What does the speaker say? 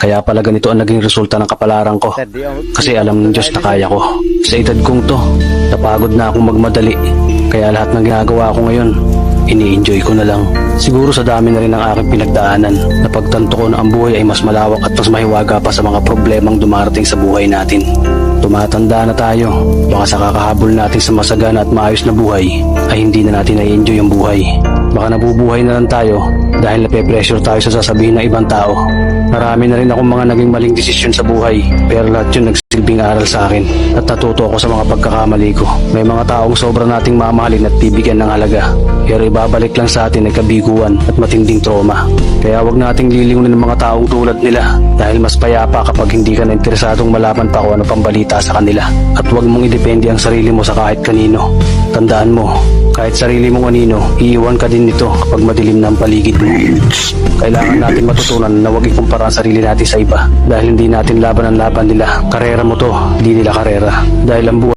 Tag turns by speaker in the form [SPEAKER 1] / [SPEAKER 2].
[SPEAKER 1] Kaya pala ganito ang naging resulta ng kapalaran ko. Kasi alam ng Diyos na kaya ko. Sa edad kong to, napagod na akong magmadali. Kaya lahat ng ginagawa ko ngayon, ini-enjoy ko na lang. Siguro sa dami na rin ng aking pinagdaanan, napagtanto ko na ang buhay ay mas malawak at mas mahiwaga pa sa mga problemang dumarating sa buhay natin. Tumatanda na tayo, baka sa kakahabol natin sa masagana at maayos na buhay, ay hindi na natin na-enjoy ang buhay. Baka nabubuhay na lang tayo dahil nape-pressure tayo sa sasabihin ng ibang tao. Marami na rin akong mga naging maling desisyon sa buhay, pero lahat yun nagsilbing aral sa akin at natuto ako sa mga pagkakamali ko. May mga taong sobra nating mamahalin at bibigyan ng halaga, pero ibabalik lang sa atin ay kabiguan at matinding trauma. Kaya wag nating lilingunin ng mga taong tulad nila dahil mas payapa kapag hindi ka na interesadong malaman pa kung ano pang balita sa kanila. At wag mong idepende ang sarili mo sa kahit kanino. Tandaan mo, kahit sarili mong anino, iiwan ka din nito kapag madilim na ang paligid mo. Kailangan natin matutunan na huwag ikumpara ang sarili natin sa iba dahil hindi natin laban ang laban nila. Karera mo to, hindi nila karera. Dahil ang buhay